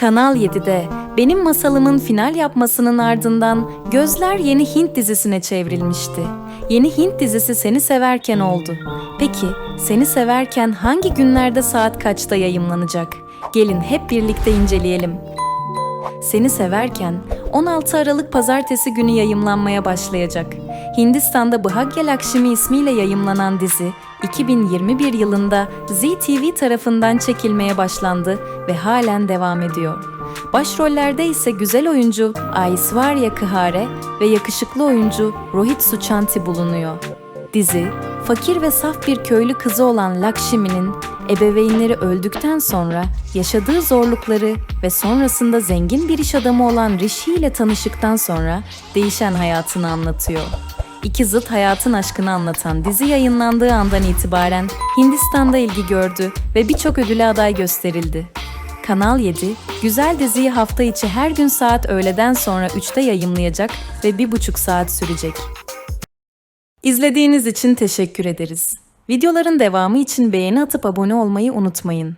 Kanal 7'de benim masalımın final yapmasının ardından gözler yeni Hint dizisine çevrilmişti. Yeni Hint dizisi Seni Severken oldu. Peki Seni Severken hangi günlerde saat kaçta yayımlanacak? Gelin hep birlikte inceleyelim. Seni Severken 16 Aralık Pazartesi günü yayımlanmaya başlayacak. Hindistan'da Bhagya Lakshmi ismiyle yayımlanan dizi 2021 yılında ZTV tarafından çekilmeye başlandı ve halen devam ediyor. Başrollerde ise güzel oyuncu Aishwarya Khare ve yakışıklı oyuncu Rohit Suchanti bulunuyor. Dizi, fakir ve saf bir köylü kızı olan Lakshmi'nin ebeveynleri öldükten sonra yaşadığı zorlukları ve sonrasında zengin bir iş adamı olan Rishi ile tanıştıktan sonra değişen hayatını anlatıyor. İki zıt hayatın aşkını anlatan dizi yayınlandığı andan itibaren Hindistan'da ilgi gördü ve birçok ödüle aday gösterildi. Kanal 7, güzel diziyi hafta içi her gün saat öğleden sonra 3'te yayımlayacak ve bir buçuk saat sürecek. İzlediğiniz için teşekkür ederiz. Videoların devamı için beğeni atıp abone olmayı unutmayın.